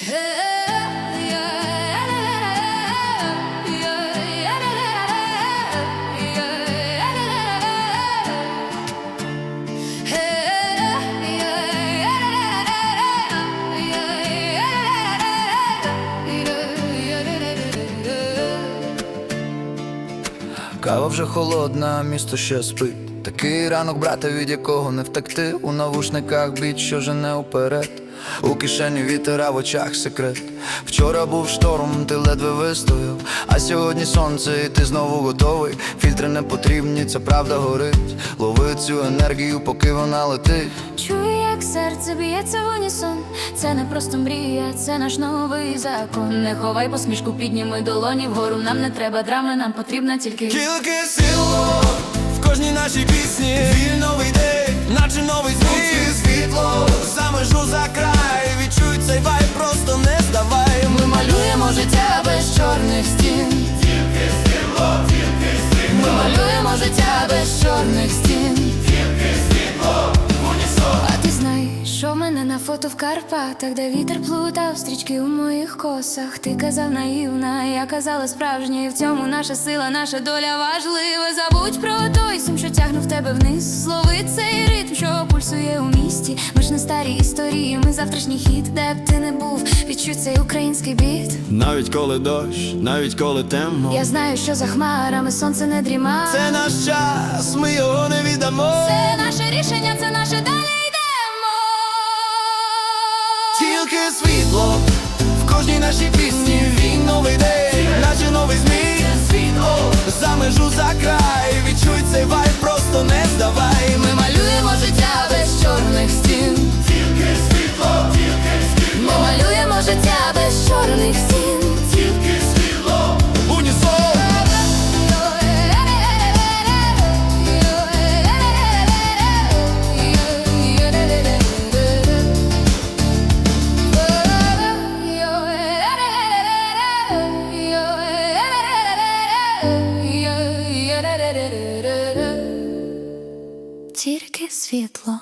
Кава вже холодна, місто ще спить. Такий ранок, брате, від якого не втекти. У навушниках біт, що жене уперед. У кишені вітер, а в очах секрет. Вчора був шторм, ти ледве вистояв. А сьогодні сонце, і ти знову готовий. Фільтри не потрібні, це правда горить. Лови цю енергію, поки вона летить. Чую, як серце б'ється в унісон. Це не просто мрія, це наш новий закон. Не ховай посмішку, підніми долоні вгору. Нам не треба драми, нам потрібна тільки. Тільки сило в кожній нашій пісні. Вільно новий день, наче новий зміст Світло. За межу за край. Відчуй цей вайб, просто не здавай. Ми малюємо життя без чорних стін. Карпатах, де вітер плутав стрічки у моїх косах. Ти казав наївна, я казала справжня, і в цьому наша сила, наша доля важлива. Забудь про той сум, що тягнув тебе вниз. Злови цей ритм, що пульсує у місті. Ми ж не старі історії, ми завтрашній хід, де б ти не був, відчуй цей український біт. Навіть коли дощ, навіть коли темно Я знаю, що за хмарами сонце не дріма. Це наш час, Тільки світло Тільки світло.